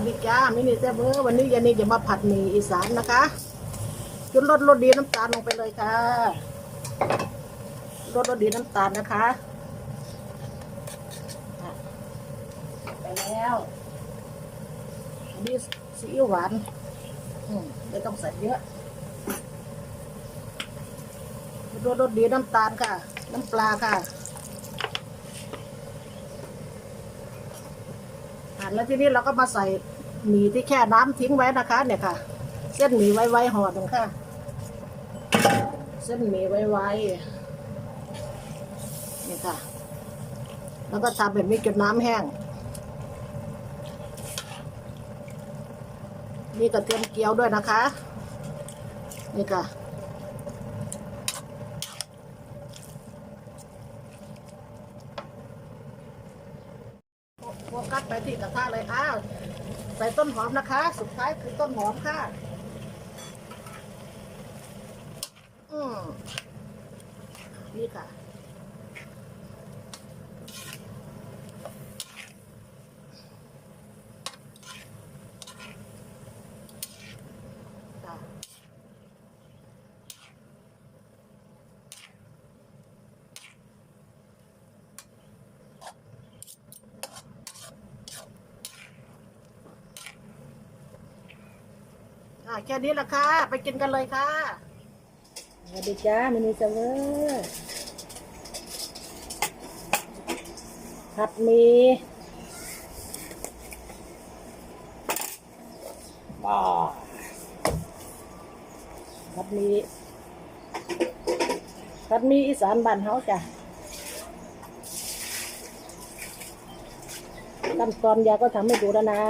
วัสดีจ้ามินิเซเบอร์วันนี้ยานีจะมาผัดหมี่อีสานนะคะจุดรสรสดีน้ำตาลลงไปเลยค่ะรสรสดีน้ำตาลนะคะ ไปแล้วอันนี้ซีอิ๊วหวานอไม่ต้องใส่เยอะรสรสดีน้ำตาลค่ะ น้ำปลาค่ะ อะ แล้วทีนี้เราก็มาใส่หมี่ที่แค่น้ำทิ้งไว้นะคะ เนี่ยค่ะ เส้นหมี่ไว้ๆห่อหนึ่งค่ะ เส้นหมี่ไว้ๆนี่ค่ะ แล้วก็ทำแบบนี้จนน้ำแห้ง นี่กระเทียมเจียวด้วยนะคะ นี่ค่ะ โฟกัสไปที่กระทะเลยอ้าวใส่ต้นหอมนะคะ สุดท้ายคือต้นหอมค่ะ อืมนี่ค่ะค่ะ อะแค่นี้ละค่ะ ไปกินกันเลยค่ะ สวัสดีจ้ามินิเซเวอร์ผัดหมีบ้าผัดหมีผัดหมีอีสานบ้านเฮาจ้ะขั้นตอนยาก็ทำให้ดูแล้วนะ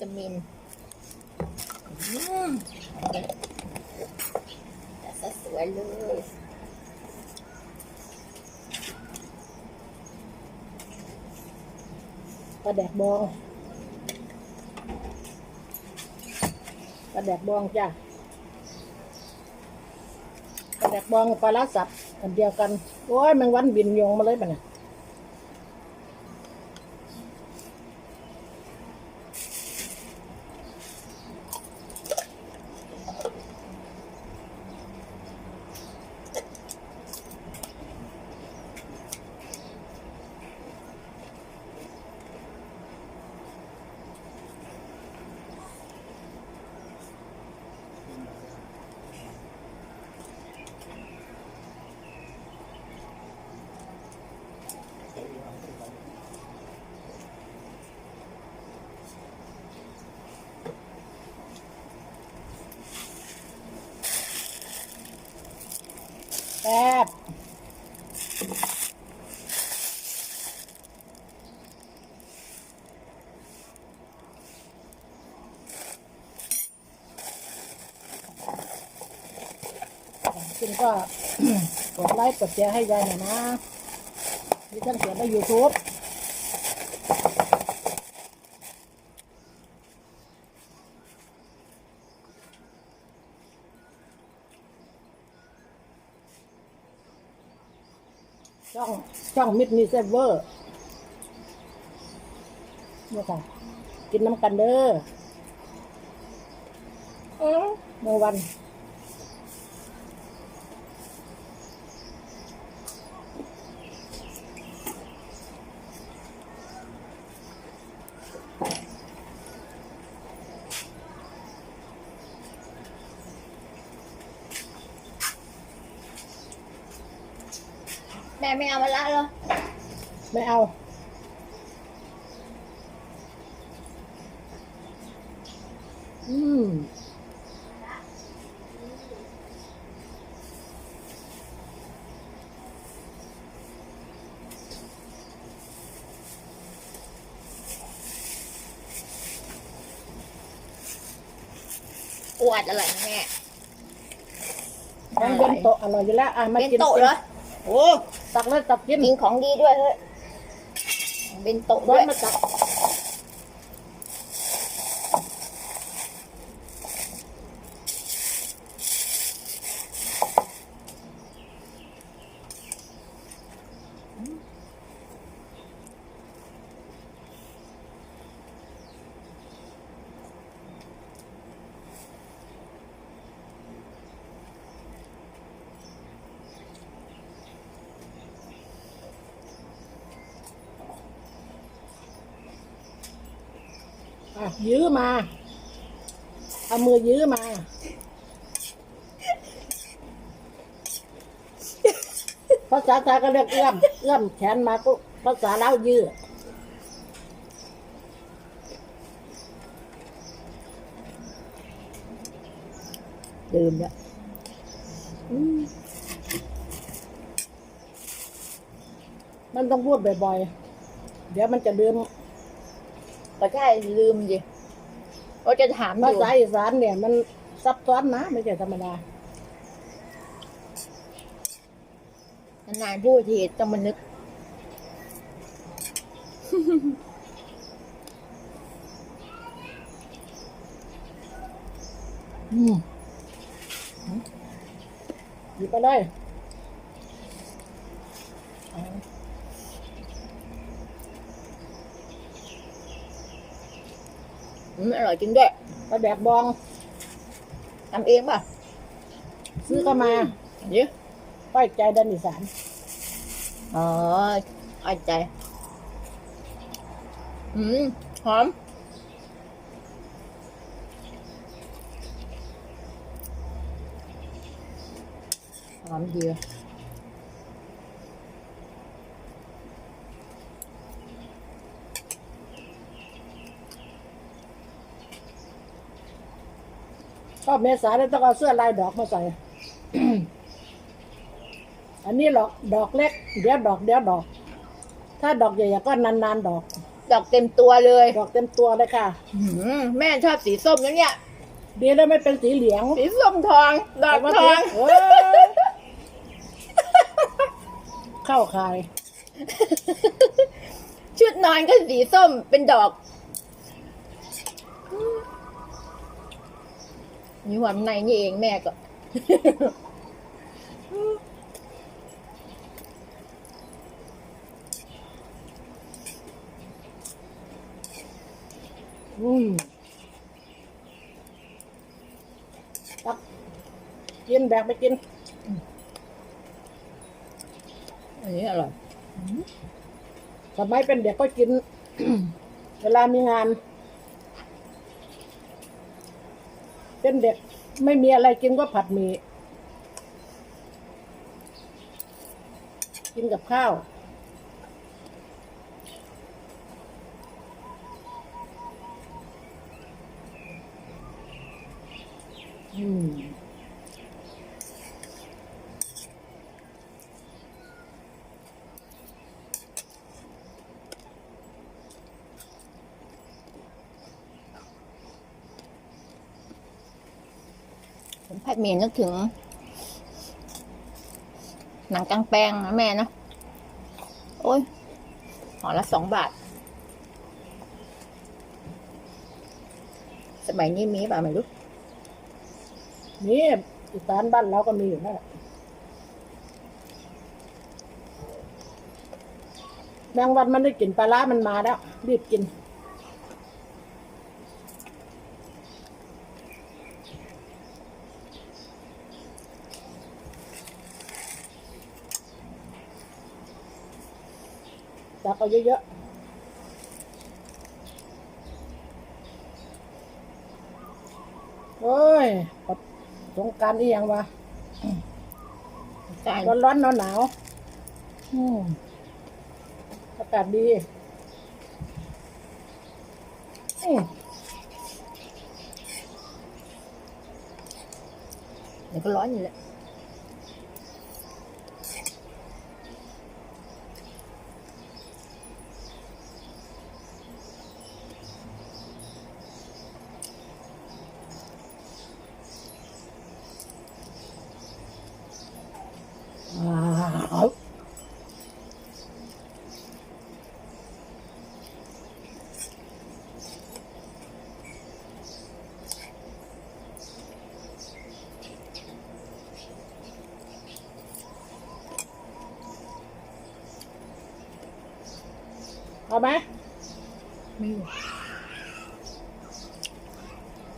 ตามินอืมจะสวยเลยปลาแดกบองปลาแดกบองจ้ะปลาแดกบองกับปลาลาสับอันเดียวกัน โอ้ยแมงวันบินโยงมาเลยปะเนี่ย แซ่บคุณก็กดไลค์กดแชร์ให้ยายหน่อยนะนี่ท่านเสียนในยูทูบ ช่องมิดมีเซเวอร์นี่ค่ะ กินน้ำกันเด้อเมื่อวัน แม่ไม่เอามาละเหรอ ไม่เอา อืมอวดอะไรนะแม่ของเบนโตะอร่อยอยู่แล้วอะมาเป็นกินโตะเหรอโอ้ตักเลยตักกินกินของดีด้วยเฮ้ย เป็นโตะร้ด้อวนยมาตัก อะยื้อมา เอามือยื้อมาภาษาไทยก็เรียกเอื้อมเอื้อมแขนมาก็ภาษาลาวยื้อดื่มแล้วอืมมันต้องพูดบ่อยๆ เดี๋ยวมันจะลืม ก็ใช่ลืมดิก็จะถามอภายู่ษาอีสานเนี่ยมันซับซ้อนนะไม่ใช่ธรรมดา นานๆพูดทีต้องมานึก อืมหยิบไปเลย อืมอร่อยจริงด้วยปลาแดกบองทำเองป่ะ ซื้อเข้ามาเดี๋ยวป้ายใจดันอีสานอ๋อเอาใจ อืม หอม หอมดี อบเมษาแล้วต้องเอาเสื้อลายดอกมาใส่ อันนี้หรอกดอกเล็ก เดี๋ยวดอกเดี๋ยวดอก ถ้าดอกใหญ่ๆก็นานๆดอก ดอกเต็มตัวเลยดอกเต็มตัวเลยค่ะ อืมแม่ชอบสีส้มนะเนี่ย ดีแล้วไม่เป็นสีเหลืองสีส้มทอง ดอกทอง เอ้ยเข้าคาย ชุดนอนก็สีส้มเป็นดอก นี่หวานในนี่เองแม่ก็อืมตักกินแบกไปกิน อันนี้อร่อยสมัยเป็นเด็กก็กิน เวลามีงาน เป็นเด็กไม่มีอะไรกินก็ผัดหมี่กินกับข้าว ผมผัดหมี่นึกถึง หนังกางแปลงนะแม่นะโอ้ยห่อละสองบาท สมัยนี้มีป่ะไม่รู้นี่อีสานบ้านเราก็มีอยู่นั่นแหละแมงวันมันได้กลิ่นปลาร้ามันมาแล้ว รีบกิน ตักเอาเยอะๆโอ้ยสงกรารนี่ยังวะใช่ร้อนร้อนหนาวหนาวๆอืมอากาศดีอืมเดี๋ยวก็ร้อนอยู่แหละ ไหมไม่รู้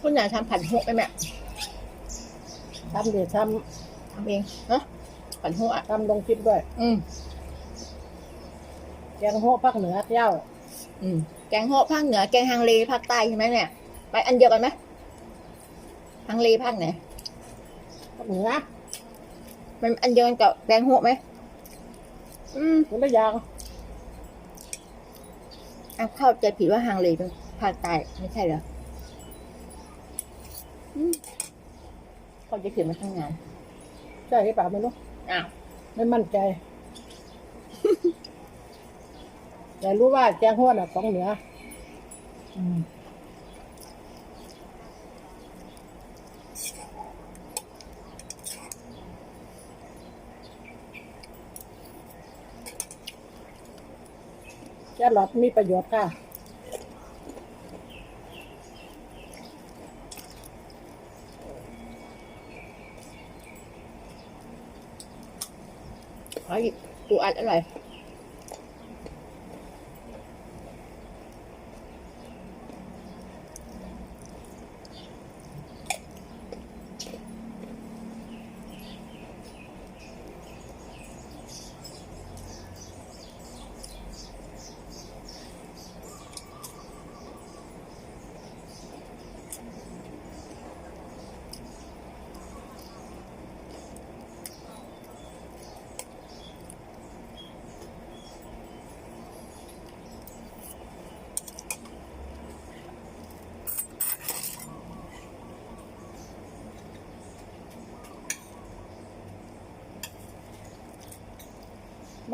คุณอยากทำผัดหกไหมแม่ทำเดี๋ยวททำเองเนาะผัดหกอะำทำลงคลิปด้วย อืมแกงโฮภาคเหนือเที่ยวอืมแกงโฮะภาคเหนือแกงฮังเลภาคใต้ใช่ไหมเนี่ย ไปอันเดียวกันไหมฮังเลภาคไหนภาคเหนือมันอันเดียวกันกับแกงโฮะไหมอืมคนละอย่าง อะเข้าใจผิดว่าฮังเลเป็นภาคใต้ไม่ใช่เหรออืมเขาใจะผิดมาตั้งนานใช่หรือเปล่าไม่รู้อ้าวไม่มั่นใจ แต่รู้ว่าแกงโฮน่ะของเหนือ อืม แครอทมีประโยชน์ค่ะไออีกปูอัดอร่อย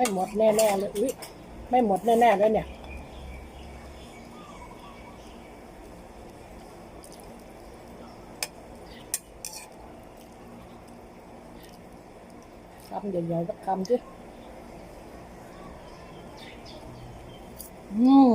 ไม่หมดแน่ๆเลยอุ้ยไม่หมดแน่ๆเลยเนี่ยคำใหญ่ๆสักคำสิอืม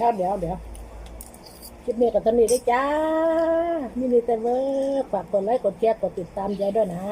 ดี๋ยวเดี๋ยวเดี๋ยวคลิปนี้กับทานี้ได้วยจ้ามินิเตเวอร์ฝากกดไลค์กดแชร์กดติดตามใจด้วยนะ